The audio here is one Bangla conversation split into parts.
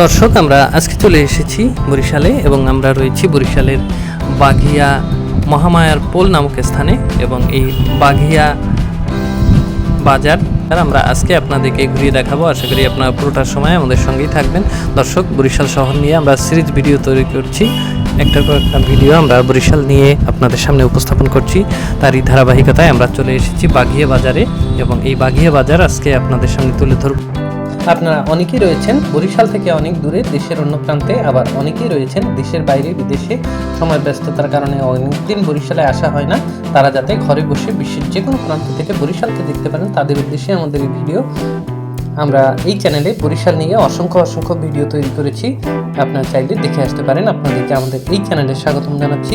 দর্শক, আমরা আজকে চলে এসেছি বরিশালে এবং আমরা রয়েছি বরিশালের বাঘিয়া মহামায়ার পোল নামক স্থানে এবং এই বাঘিয়া বাজার। আমরা আজকে আপনাদেরকে ঘুরিয়ে দেখাবো। আশা করি আপনারা পুরোটার সময় আমাদের সঙ্গেই থাকবেন। দর্শক, বরিশাল শহর নিয়ে আমরা সিরিজ ভিডিও তৈরি করছি। একটার পর একটা ভিডিও আমরা বরিশাল নিয়ে আপনাদের সামনে উপস্থাপন করছি। তারই ধারাবাহিকতায় আমরা চলে এসেছি বাঘিয়া বাজারে এবং এই বাঘিয়া বাজার আজকে আপনাদের সামনে তুলে ধরব। আপনারা অনেকেই রয়েছেন বরিশাল থেকে অনেক দূরে, দেশের অন্য প্রান্তে, আবার অনেকেই রয়েছেন দেশের বাইরে, বিদেশে। সময় ব্যস্ততার কারণে অনেকদিন বরিশালে আসা হয় না। তারা যাতে ঘরে বসে বিশ্বের যে কোনো প্রান্ত থেকে বরিশালকে দেখতে পারেন, তাদের উদ্দেশ্যে আমাদের এই ভিডিও। আমরা এই চ্যানেলে বরিশাল নিয়ে অসংখ্য অসংখ্য ভিডিও তৈরি করেছি। আপনারা চাইলে দেখে আসতে পারেন। আপনাদেরকে আমাদের এই চ্যানেলে স্বাগতম জানাচ্ছি।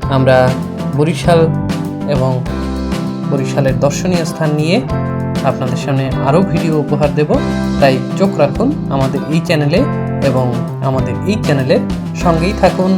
আমরা বরিশাল এবং বরিশালের দর্শনীয় স্থান নিয়ে আপনাদের সামনে আরও ভিডিও উপহার দেব। তাই চোখ রাখুন আমাদের এই চ্যানেলে এবং আমাদের এই চ্যানেলের সঙ্গেই থাকুন।